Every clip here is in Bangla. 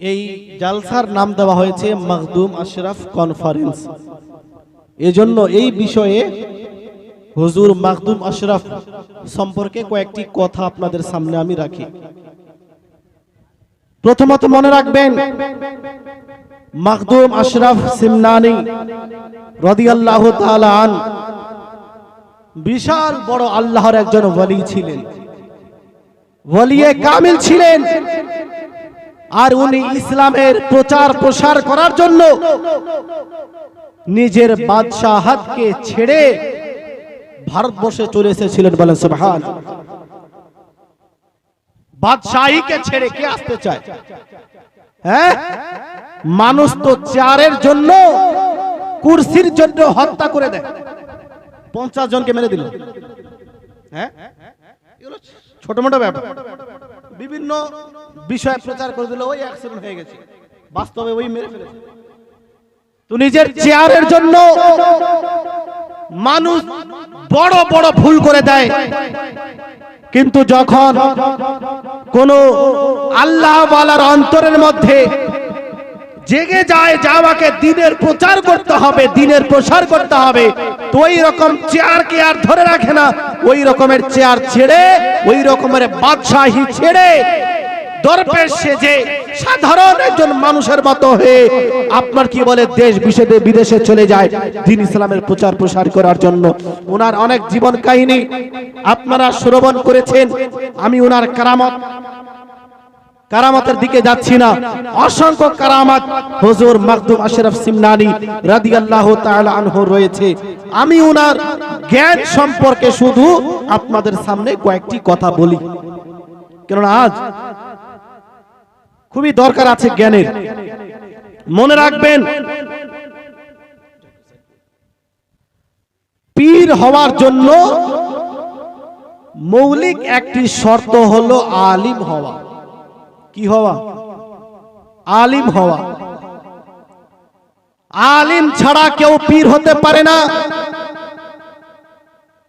এই জালসার নাম দেওয়া হয়েছে মখদুম আশরাফ কনফারেন্স। এজন্য এই বিষয়ে হুজুর মাকদুম আশরাফ সম্পর্কে কয়েকটি কথা আপনাদের সামনে আমি রাখি। প্রথমত মনে রাখবেন মাকদুম আশরাফ সিমনানি রাদিয়াল্লাহু আন বিশাল বড় আল্লাহর একজন ওয়ালি ছিলেন। ওয়ালিয়ে কামিল ছিলেন। আর উনি ইসলামের প্রচার প্রসার করার জন্য নিজের বাদশাহাতকে ছেড়ে ভারতবর্ষে চলে এসেছিলেন বলেন সুবহান। বাদশাহীকে ছেড়ে কে আসতে চায়? হ্যাঁ? মানুষ তো চেয়ারের জন্য কুরসির জন্য হত্যা করে দেয়। পঞ্চাশ জনকে মেরে দিল। হ্যাঁ? ছোট মোটো ব্যাপার। বিভিন্ন বিষয় প্রচার করে দিল, ওই অ্যাক্সিডেন্ট হয়ে গেছে। বাস্তবে ওই মেরে ফেলেছে। তো নিজের চেয়ারের জন্য মানুষ বড় বড় ভুল করে দেয়। কিন্তু যখন কোন আল্লাহ ওয়ালার অন্তরের মধ্যে জেগে যায় যে আমাকে দিনের প্রচার করতে হবে, দিনের প্রসার করতে হবে, তো ওই রকম চেয়ারকে আর ধরে রাখে না। ওই রকমের চেয়ার ছেড়ে, ওই রকমের বাদশাহী ছেড়ে সেজে সাধারণ একজন মানুষের মতো হয়ে আপনার কি বলে দেশ বিদেশে চলে যায় ইসলামের প্রচার প্রসার করার জন্য। ওনার অনেক জীবন কাহিনী আপনারা শ্রবণ করেছেন। আমি ওনার কারামত কারামাতের দিকে যাচ্ছি না। অসংখ্য কারামাত হজুর মাকদুম আশরাফ সিমনানি রাদিয়াল্লাহু তাআলা আনহু রয়েছে। আমি ওনার জ্ঞান সম্পর্কে শুধু আপনাদের সামনে কয়েকটি কথা বলি। কেননা আজ খুবই দরকার আছে জ্ঞানের। মনে রাখবেন, পীর হওয়ার জন্য মৌলিক একটি শর্ত হলো আলিম হওয়া। কি হওয়া? আলিম হওয়া। আলিম ছাড়া কেউ পীর হতে পারে না।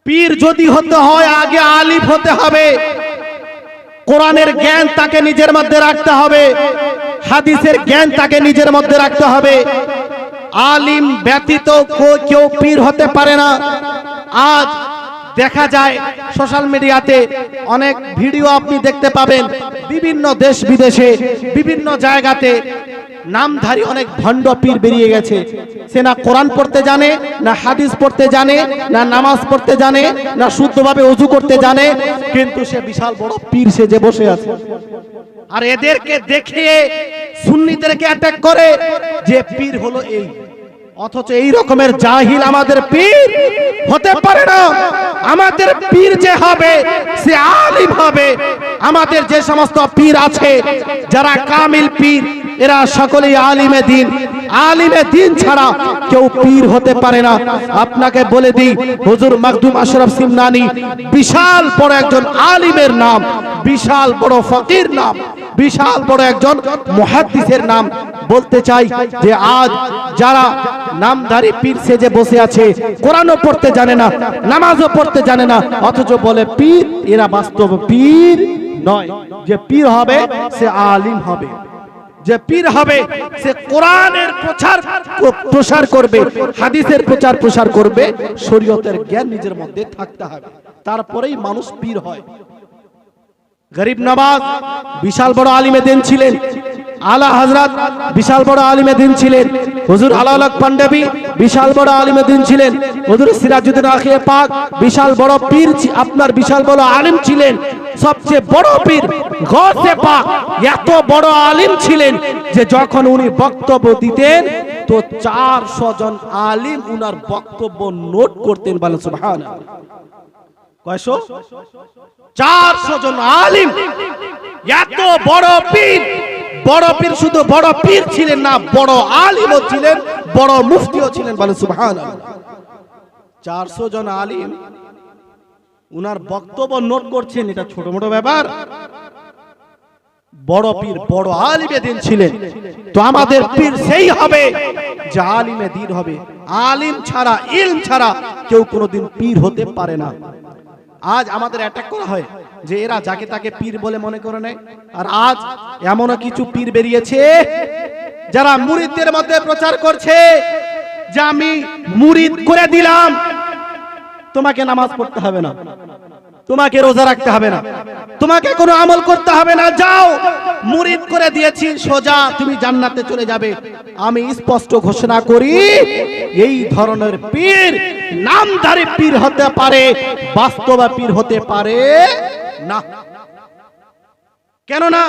পীর যদি হতে হয়, আগে আলিম হতে হবে। কোরআনের জ্ঞান তাকে নিজের মধ্যে রাখতে হবে। হাদিসের জ্ঞান তাকে নিজের মধ্যে রাখতে হবে। আলিম ব্যতীত কেউ পীর হতে পারে না। আজ দেখা যায় সোশ্যাল মিডিয়াতে অনেক ভিডিও আপনি দেখতে পাবেন। বিভিন্ন দেশ বিদেশে, বিভিন্ন জায়গাতে নামধারী অনেক ভণ্ড পীর বেরিয়ে গেছে। সে না কোরআন পড়তে জানে, না হাদিস পড়তে জানে, না নামাজ পড়তে জানে, না শুদ্ধভাবে অজু করতে জানে, কিন্তু সে বিশাল বড় পীর সেজে বসে আছে। আর এদেরকে দেখে সুন্নিদেরকে অ্যাটাক করে যে পীর হলো এই। অথচ এই রকমের জাহিল আমাদের পীর হতে পারে না। আমাদের পীর যে হবে, সে আলিম হবে। আমাদের যে সমস্ত পীর আছে, যারা কামিল পীর, এরা সকলেই আলিমে দিন। আলিমে দিন ছাড়া কেউ পীর হতে পারে না। আপনাকে বলে দিই, হুজুর মাকদুম আশরাফ সিমনানি, বিশাল বড় একজন আলিমের নাম, বিশাল বড় ফকির নাম, বিশাল বড় একজন মুহাদ্দিসের নাম বলতে চাই যে আজ যারা নামধারী পীর সেজে বসে আছে। কোরআনও পড়তে জানে না, নামাজও পড়তে জানে না। অথচ বলে, পীর, এরা বাস্তব পীর নয়। যে পীর হবে, সে আলিম হবে। যে পীর হবে, সে কোরআনের প্রচার প্রসার করবে, হাদিসের প্রচার প্রসার করবে, শরীয়তের জ্ঞান নিজের মধ্যে থাকতে হবে। তারপরেই মানুষ পীর হয়। গরিব নবাজ বিশাল বড় আলিমে দেন ছিলেন। আলা হজরত বিশাল বড় আলিমে দিন ছিলেন। হুজুর আলাউল পান্ডবী বিশাল বড় আলিমে দিন ছিলেন। হুজুর সিরাজউদ্দিন আখিয়ে পাক, বিশাল বড় পীর আপনার বিশাল বড় আলিম ছিলেন। সবচেয়ে বড় পীর গসে পাক, এত বড় আলিম ছিলেন যে যখন উনি বক্তব্য দিতেন, তো চারশো জন আলিম উনার বক্তব্য নোট করতেন বলেন সুবহানাল্লাহ। কয়শো? চারশো জন আলিম। এত বড় পীর বড় পীর শুধু বড় পীর ছিলেন না, বড় আলিমও ছিলেন, বড় মুফতিও ছিলেন বলে সুবহান চারশো জন আলিম, উনার বক্তব্য নোট করছেন, এটা ছোট মোটো ব্যাপার। বড় পীর বড় আলিমে দিন ছিলেন, তো আমাদের পীর সেই হবে যে আলিমে দিন হবে। আলিম ছাড়া, ইলম ছাড়া কেউ কোনোদিন পীর হতে পারে না। আজ আমাদের অ্যাটাক করা হয়। যে এরা যাকে তাকে পীর বলে মনে করে নেয়। আর আজ এমনও কিছু পীর বেরিয়েছে যারা মুরিদদের মধ্যে প্রচার করছে যে আমি মুরিদ করে দিলাম। তোমাকে নামাজ পড়তে হবে না। তোমাকে রোজা রাখতে হবে না। তোমাকে কোনো আমল করতে হবে না। যাও, মুরিদ করে দিয়েছি, সোজা তুমি জান্নাতে চলে যাবে। আমি স্পষ্ট ঘোষণা করি, এই ধরনের পীর নামধারী পীর হতে পারে, বাস্তবা পীর হতে পারে না। কেননা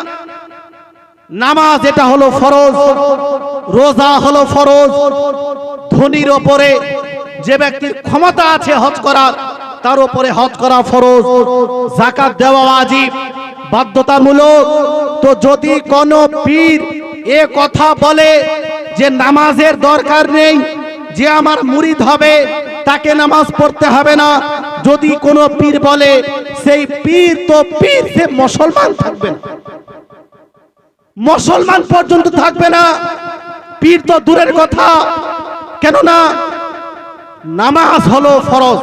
নামাজ এটা হলো ফরজ, রোজা হলো ফরজ। ধনির ওপরে যে ব্যক্তির ক্ষমতা আছে হজ করার তার উপরে হজ করা ফরজ। জাকাত দেওয়া ওয়াজিব, বাধ্যতামূলক। তো যদি কোন পীর এ কথা বলে যে নামাজের দরকার নেই, যে আমার মুরিদ হবে, তাকে নামাজ পড়তে হবে না। যদি কোনো পীর বলে, সেই পীর তো পীর, সে মুসলমান থাকবে না। মুসলমান পর্যন্ত থাকবে না। পীর তো দূরের কথা। কেননা, নামাজ হলো ফরজ।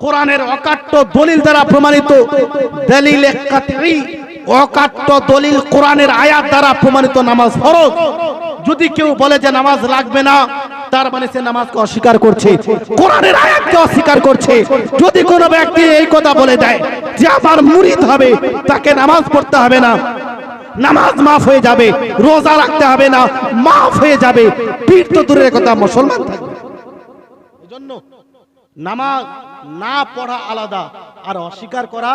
কোরআনের অকাট্য দলিল দ্বারা প্রমাণিত। দলিল অকাট্য দলিল কোরআনের আয়াত দ্বারা প্রমাণিত নামাজ ফরজ। যদি কেউ বলে যে নামাজ লাগবে না তার মানে সে নামাজকে অস্বীকার করছে, কোরআনের আয়াতকে অস্বীকার করছে। যদি কোনো ব্যক্তি এই কথা বলে দেয় যে আমার মুরিদ হবে, তাকে নামাজ পড়তে হবে না। নামাজ মাফ হয়ে যাবে, রোজা রাখতে হবে না, মাফ হয়ে যাবে। পীর তো দূরের কথা, মুসলমান এজন্য নামাজ না পড়া আলাদা, আর অস্বীকার করা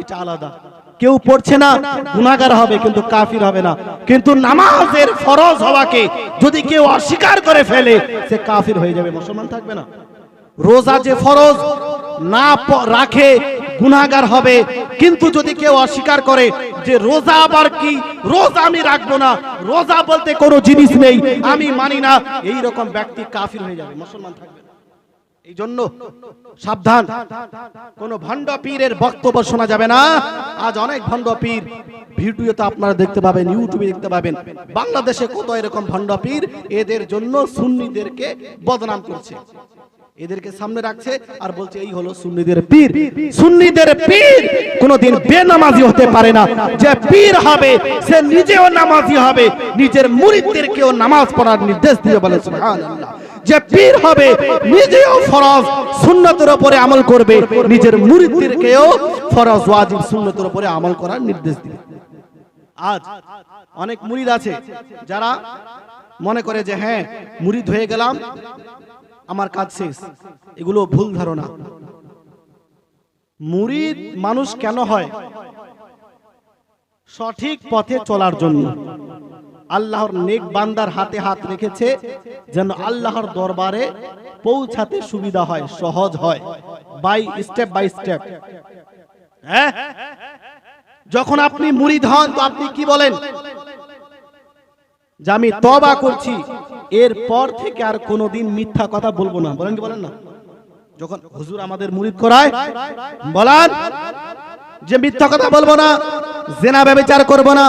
এটা আলাদা। কেউ পড়ছে না, গুনাহগার হবে, কিন্তু কাফির হবে না। কিন্তু নামাজের ফরজ হওয়াকে যদি কেউ অস্বীকার করে ফেলে, সে কাফির হয়ে যাবে, মুসলমান থাকবে না। রোজা যে ফরজ, না রাখে, গুনাহগার হবে। কিন্তু যদি কেউ অস্বীকার করে যে রোজা আবার কি, রোজা আমি রাখব না, রোজা বলতে কোনো জিনিস নেই, আমি মানি না এই রকম ব্যক্তি কাফির হয়ে যাবে, মুসলমান থাকবে এই জন্য সাবধান। কোন ভণ্ড পীরের বক্তব্য শোনা যাবে না। আজ অনেক ভণ্ড পীর। ভিডিওতে আপনারা দেখতে পাবেন, ইউটিউবে দেখতে পাবেন, বাংলাদেশে কত এরকম ভণ্ড পীর। এদের জন্য সুন্নিদেরকে বদনাম করছে। এদেরকে সামনে রাখছে আর বলছে, এই হলো সুন্নিদের পীর। সুন্নিদের পীর কোনোদিন বেনামাজি হতে পারে না। যে পীর হবে, সে নিজেও নামাজি হবে। নিজের মুরিদদেরকেও নামাজ পড়ার নির্দেশ দিয়ে বলে, সুবহানাল্লাহ। যে পীর হবে, নিজেও ফরজ সুন্নতের উপরে আমল করবে, নিজের মুরিদদেরকেও ফরজ, ওয়াজিব সুন্নতের উপরে আমল করার নির্দেশ দিবে। আজ অনেক মুরিদ আছে যারা মনে করে যে হ্যাঁ মুরিদ হয়ে গেলাম, আমার কাজ শেষ। এগুলো ভুল ধারণা। মুরিদ মানুষ কেন হয়? সঠিক পথে চলার জন্য। আল্লাহর নেক বান্দার হাতে হাত রেখেছে, যেন আল্লাহর দরবারে পৌঁছাতে সুবিধা হয়, সহজ হয় বাই স্টেপ বাই স্টেপ হ্যাঁ? যখন আপনি মুরিদ হন, তো আপনি কি বলেন? যে আমি তবা করছি, এরপর থেকে আর কোনোদিন মিথ্যা কথা বলব না। বলেন কি বলেন না? যখন হুজুর আমাদের মুরিদ করায়, বলান যে মিথ্যা কথা বলব না, জেনা ব্যবচার করব না,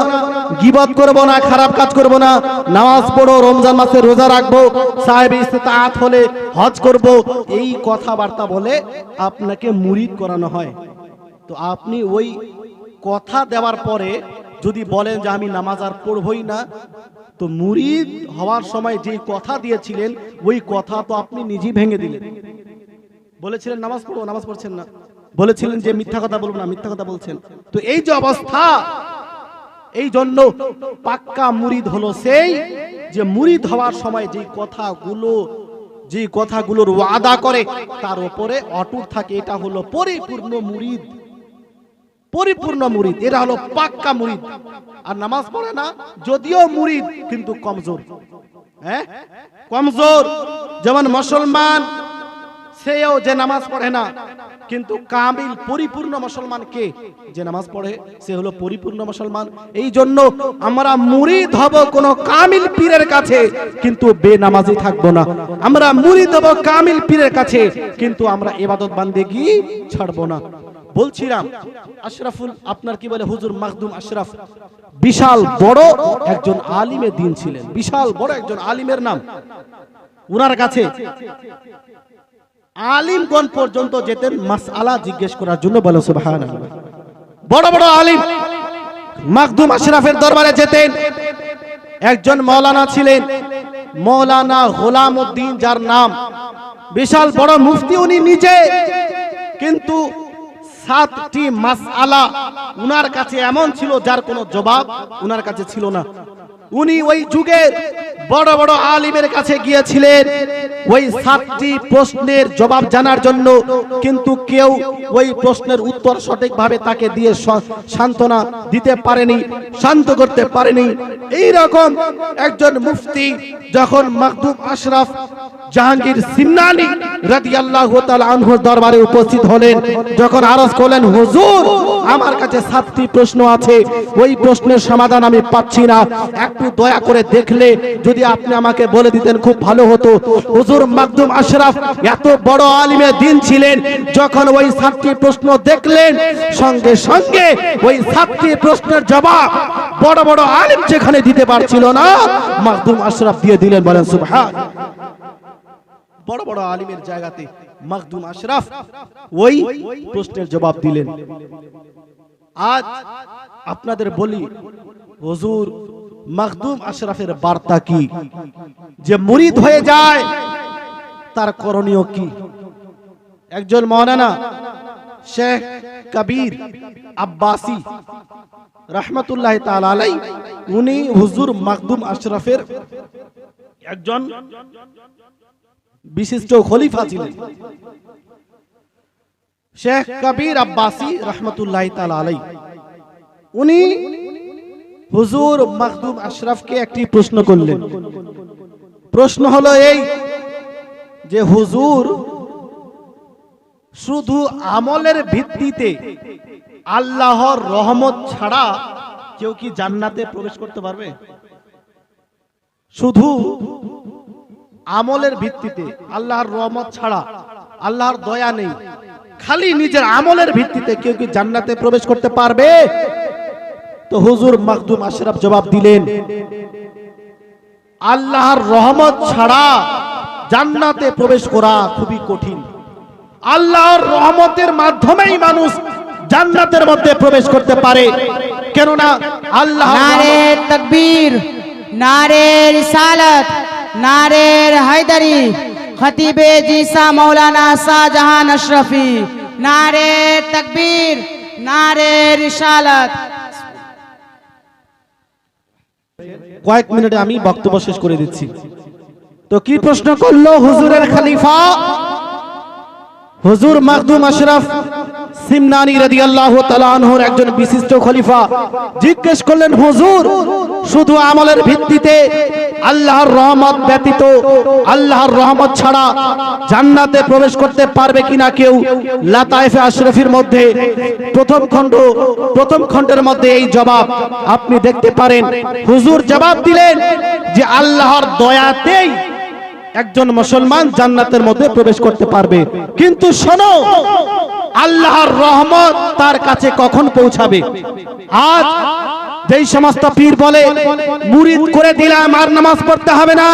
গিবত করব না, খারাপ কাজ করব না, নামাজ পড়ো, রমজান মাসে রোজা রাখব, সাহেব ইস্তেতাআত হলে হজ করব, এই কথাবার্তা বলে আপনাকে মুরিদ করানো হয়। তো আপনি ওই কথা দেওয়ার পরে যদি বলেন যে আমি নামাজ আর পড়বই না, তো মুরিদ হওয়ার সময় যে কথা দিয়েছিলেন, ওই কথা তো আপনি নিজেই ভেঙে দিলেন। বলেছিলেন, নামাজ পড়ব নামাজ পড়ছেন না। বলেছিলেন যে মিথ্যা কথা বলব না মিথ্যা কথা বলছেন। তো এই যে অবস্থা এই জন্য পাক্কা মুরিদ হলো সেই যে মুরিদ হওয়ার সময় যে কথাগুলো যে কথাগুলোর ওয়াদা করে তার উপরে অটুট থাকে এটা হলো পরিপূর্ণ মুরিদ। পরিপূর্ণ মুরিদ এটা হলো পাক্কা মুরিদ। আর নামাজ পড়ে না যদিও মুরিদ কিন্তু কমজোর। হ্যাঁ? কমজোর। যেমন মুসলমান সেও যে নামাজ পড়ে না। কিন্তু কামিল পরিপূর্ণ মুসলমান কে? যে নামাজ পড়ে, সে হলো পরিপূর্ণ মুসলমান। এই জন্য আমরা মুরিদ হব কোন কামিল পীরের কাছে, কিন্তু বেনামাজি থাকব না। আমরা মুরিদ হব কামিল পীরের কাছে, কিন্তু আমরা এবাদত বান্দেগি ছাড়বো না। বলছিলাম, আশরাফুল আপনার কি বলে হুজুর মাকদুম আশরাফ? বিশাল বড় একজন আলিমের দিন ছিলেন। বিশাল বড় একজন আলিমের নাম। উনার কাছে আলিমগণ পর্যন্ত যেতেন মাসআলা জিজ্ঞেস করার জন্য বলে সুবহানাল্লাহ। বড় বড় আলিম মাকদুম আশরাফের দরবারে যেতেন। একজন মৌলানা ছিলেন, মৌলানা গোলাম উদ্দিন যার নাম। বিশাল বড় মুফতি উনি নিজে। কিন্তু সাতটি মাসআলা উনার কাছে এমন ছিল যার কোনো জবাব উনার কাছে ছিল না। উনি ওই যুগের বড় বড় আলিমের কাছে গিয়েছিলেন। ওই সাতটি প্রশ্নের জবাব জানার জন্য কিন্তু কেউ ওই প্রশ্নের উত্তর সঠিকভাবে তাকে দিয়ে সান্ত্বনা দিতে পারেনি, শান্ত করতে পারেনি। এই রকম একজন মুফতি যখন মাকদুম আশরাফ জাহাঙ্গীর সিমনানি রাদিয়াল্লাহু তাআলা দরবারে উপস্থিত হলেন। যখন আরজ করলেন, হুজুর, আমার কাছে সাতটি প্রশ্ন আছে। ওই প্রশ্নের সমাধান আমি পাচ্ছি না। একটু দয়া করে দেখলে যদি আপনি আমাকে বলে দিতেন খুব ভালো হতো। হুজুর মাকদুম আশরাফ এত বড় আলিমে দিন ছিলেন, যখন ওই সাতটি প্রশ্ন দেখলেন, সঙ্গে সঙ্গে ওই সাতটি প্রশ্নের জবাব বড় বড় আলিম যেখানে দিতে পারছিল না। মাকদুম আশরাফ দিয়ে দিলেন, বলেন, সুবহান বড় বড় আলিমের জায়গাতে মাকদুম আশরাফ ওই প্রশ্নের জবাব দিলেন। আজ আপনাদের বলি, হুজুর মাকদুম আশরাফের বার্তা কি? যে মুরিদ হয়ে যায়, তার করণীয় কি? একজন মৌলানা শেখ কবির আব্বাসি রহমতুল্লাহ তাআলা আলাই উনি হুজুর মাকদুম আশরাফের একজন বিশিষ্ট খলিফা ছিলেন। শেখ কবির আব্বাসি রহমতুল্লাহ আলাই উনি হুজুর মাকদুম আশরাফকে একটি প্রশ্ন করলেন। প্রশ্ন হলো এই যে হুজুর শুধু আমলের ভিত্তিতে আল্লাহর রহমত ছাড়া কেউ কি জান্নাতে প্রবেশ করতে পারবে? শুধু আমলের ভিত্তিতে আল্লাহর রহমত ছাড়া আল্লাহর দয়া নেই। খালি নিজের আমলের ভিত্তিতে কেউ কি জান্নাতে প্রবেশ করতে পারবে? তো হুজুর মাকদুম আশরাফ জবাব দিলেন আল্লাহর রহমত ছাড়া জান্নাতে প্রবেশ করা খুবই কঠিন। আল্লাহর রহমতের মাধ্যমেই মানুষ জান্নাতের মধ্যে প্রবেশ করতে পারে। কেননা আল্লাহ নারে তকবীর নারে রিসালত নারে হায়দারি, খতিবে জিসা মৌলানা শাহজাহান আশরফি। নারে তকবীর নারে রিসালত কয়েক মিনিটে আমি বক্তব্য শেষ করে দিচ্ছি। তো কি প্রশ্ন করল হুজুরের খলিফা? হুজুর মাকদুম আশরাফ সিমনানি রাদিয়াল্লাহু তাআলা আনহুর একজন বিশিষ্ট খলিফা। জিজ্ঞেস করলেন, হুজুর, শুধু আমলের ভিত্তিতে আল্লাহর রহমত ব্যতীত আল্লাহর রহমত ছাড়া জান্নাতে প্রবেশ করতে পারবে কিনা কেউ? লাতাইফে আশরাফির মধ্যে প্রথম খণ্ড, প্রথম খণ্ডের মধ্যে এই জবাব আপনি দেখতে পারেন। হুজুর জবাব দিলেন যে আল্লাহর দয়াতেই একজন মুসলমান জান্নাতের মধ্যে প্রবেশ করতে পারবে। কিন্তু শোনো, আল্লাহর রহমত তার কাছে কখন পৌঁছাবে? আজ যেই সমস্ত পীর বলে, মুরিদ করে দিলাম আর নামাজ পড়তে হবে না,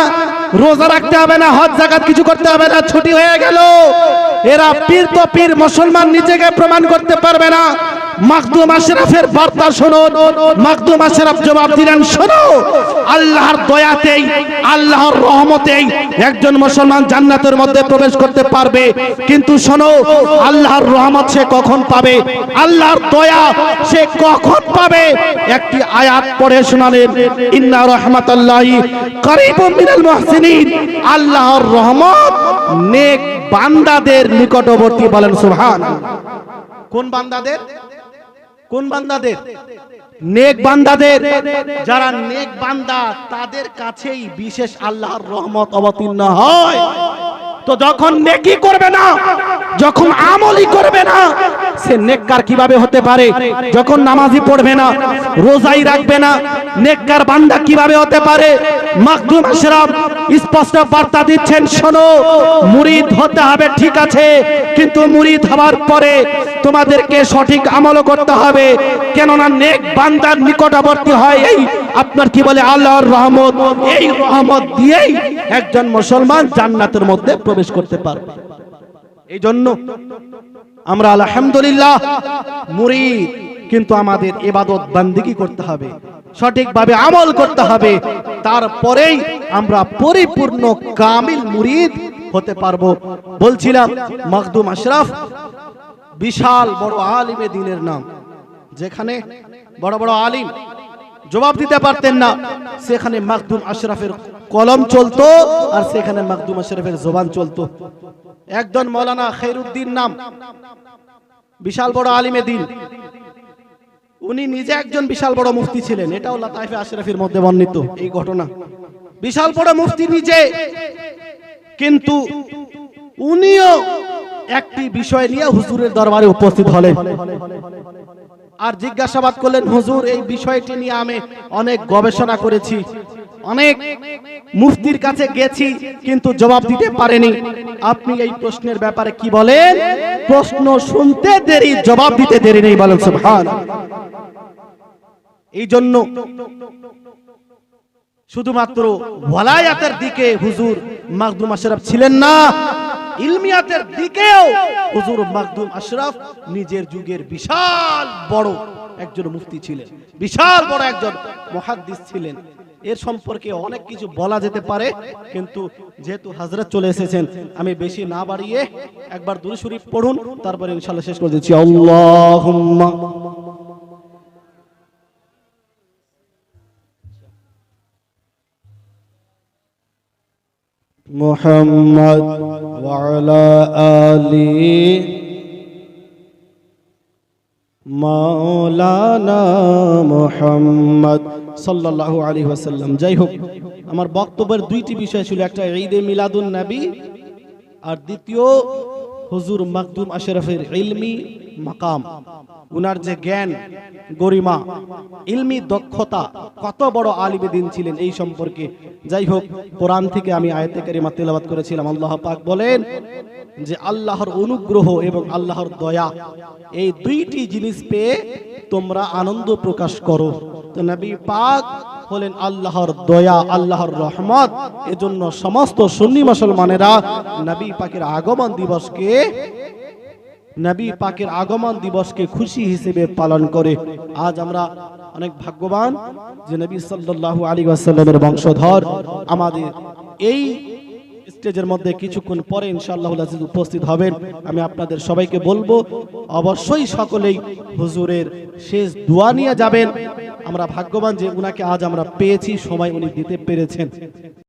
রোজা রাখতে হবে না, হজ জাকাত কিছু করতে হবে না, ছুটি হয়ে গেল। এরা পীর তো পীর, মুসলমান নিজেকে প্রমাণ করতে পারবে না। মাকদুম আশরাফের বার্তা মাকদুম আশরাফ জবাব দিলেন আল্লাহর দয়াতেই, আল্লাহর রহমতেই একজন মুসলমান জান্নাতের মধ্যে প্রবেশ করতে পারবে। কিন্তু শোনো, আল্লাহর রহমত সে কখন পাবে? আল্লাহর দয়া সে কখন পাবে? একটি আয়াত পড়ে শোনালেন, ইন্না রহমাতাল্লাহি করিবুম মিনাল মুহসিনিন। আল্লাহর রহমত নেক বান্দাদের নিকটবর্তী বলেন সুবহান কোন বান্দাদের? কোন বান্দাদের? নেক বান্দাদের। যারা নেক বান্দা, তাদের কাছেই বিশেষ আল্লাহর রহমত অবতীর্ণ হয়। তো যখন নেকি করবে না, যখন আমলই করবে না, সে নেককার কীভাবে হতে পারে? যখন নামাজি পড়বে না, রোজাই রাখবে না, নেককার বান্দা কীভাবে হতে পারে? মাকদুম আশরাফ স্পষ্ট বার্তা দিচ্ছেন, শোনো, মুরিদ হতে হবে, ঠিক আছে, কিন্তু মুরিদ হওয়ার পরে তোমাদেরকে সঠিক আমলও করতে হবে। কেননা নেক বান্দার নিকটবর্তী হয় এই, আপনার কি বলে, আল্লাহর রহমত, এই রহমত দিয়েই একজন মুসলমান জান্নাতের মধ্যে প্রবেশ করতে পারবে। এই জন্য আমরা আলহামদুলিল্লাহ মুরিদ, কিন্তু আমাদের এবাদত বান্দিগি করতে হবে, সঠিকভাবে আমল করতে হবে। তারপরেই আমরা পরিপূর্ণ কামিল মুরিদ হতে পারব। বলছিলাম মখদুম আশরাফ বিশাল বড় আলিমে দিনের নাম। যেখানে বড় বড় আলিম জবাব দিতে পারতেন না। সেখানে মাকদুম আশরাফের কলম চলতো আর সেখানে মাকদুম আশরাফের জবান চলতো। একজন মৌলানা খৈরুদ্দিন নাম। বিশাল বড় আলিমে দিন। উনি নিজে একজন বিশাল বড় মুফতি ছিলেন। এটাও লাতাইফে আশরাফের মধ্যে বর্ণিত এই ঘটনা। বিশাল বড় মুফতি নিজে। কিন্তু উনিও একটি বিষয় নিয়ে হুজুরের দরবারে উপস্থিত হলেন। আর জিজ্ঞাসাবাদ করলেন, হুজুর, এই বিষয়টি নিয়ে আমি অনেক গবেষণা করেছি। অনেক মুফতির কাছে গেছি, কিন্তু জবাব দিতে পারেনি। আপনি এই প্রশ্নের ব্যাপারে কি বলেন? প্রশ্ন শুনতে দেরি, জবাব দিতে দেরি নেই, বলেন সুবহান এই জন্য শুধুমাত্র ওয়ালায়াতের দিকে হুজুর মাকদুম আশরাফ ছিলেন না, ইলমিয়াতের দিকেও হুজুর মাকদুম আশরাফ নিজের যুগের বিশাল বড় একজন মুফতি ছিলেন, বিশাল বড় একজন মুহাদ্দিস ছিলেন। এর সম্পর্কে অনেক কিছু বলা যেতে পারে, কিন্তু যেহেতু হাজরত চলে এসেছেন, আমি বেশি না বাড়িয়ে একবার দুরূদ শরীফ পড়ুন, তারপরে ইনশাআল্লাহ শেষ করে দিচ্ছি। আল্লাহুম্মা محمد وعلى آله মাওলানা মোহাম্মদ সাল্লাল্লাহু আলাইহি ওয়াসাল্লাম যাই হোক আমার বক্তব্যের দুইটি বিষয় ছিল একটা ঈদে মিলাদুন নবী আর দ্বিতীয় হুজুর মাকদুম আশরাফের ইলমি মাকাম। উনার যে জ্ঞান, গরিমা, ইলমি দক্ষতা, কত বড় আলিমে দিন ছিলেন এই সম্পর্কে। যাই হোক, কোরআন থেকে আমি আয়াতে কারিমা তেলাবাদ করেছিলাম, আল্লাহ পাক বলেন যে আল্লাহর অনুগ্রহ এবং আল্লাহর দয়া, এই দুইটি জিনিস পেয়ে তোমরা আনন্দ প্রকাশ করো। তো নবী পাক হলেন আল্লাহর দয়া, আল্লাহর রহমত। এজন্য সমস্ত সুন্নি মুসলমানেরা নবী পাকের আগমন দিবসকে নবী পাকের আগমন দিবসকে খুশি হিসেবে পালন করে। আজ আমরা অনেক ভাগ্যবান যে নবী সাল্লাল্লাহু আলাইহি ওয়াসাল্লামের বংশধর আমাদের এই স্টেজের মধ্যে কিছুক্ষণ পরে ইনশাআল্লাহ আজিজ উপস্থিত হবেন। আমি আপনাদের সবাইকে বলব, অবশ্যই সকলেই হুজুরের শেষ দোয়া নিয়ে যাবেন। আমরা ভাগ্যবান যে উনাকে আজ আমরা পেয়েছি, সময় উনি দিতে পেরেছেন।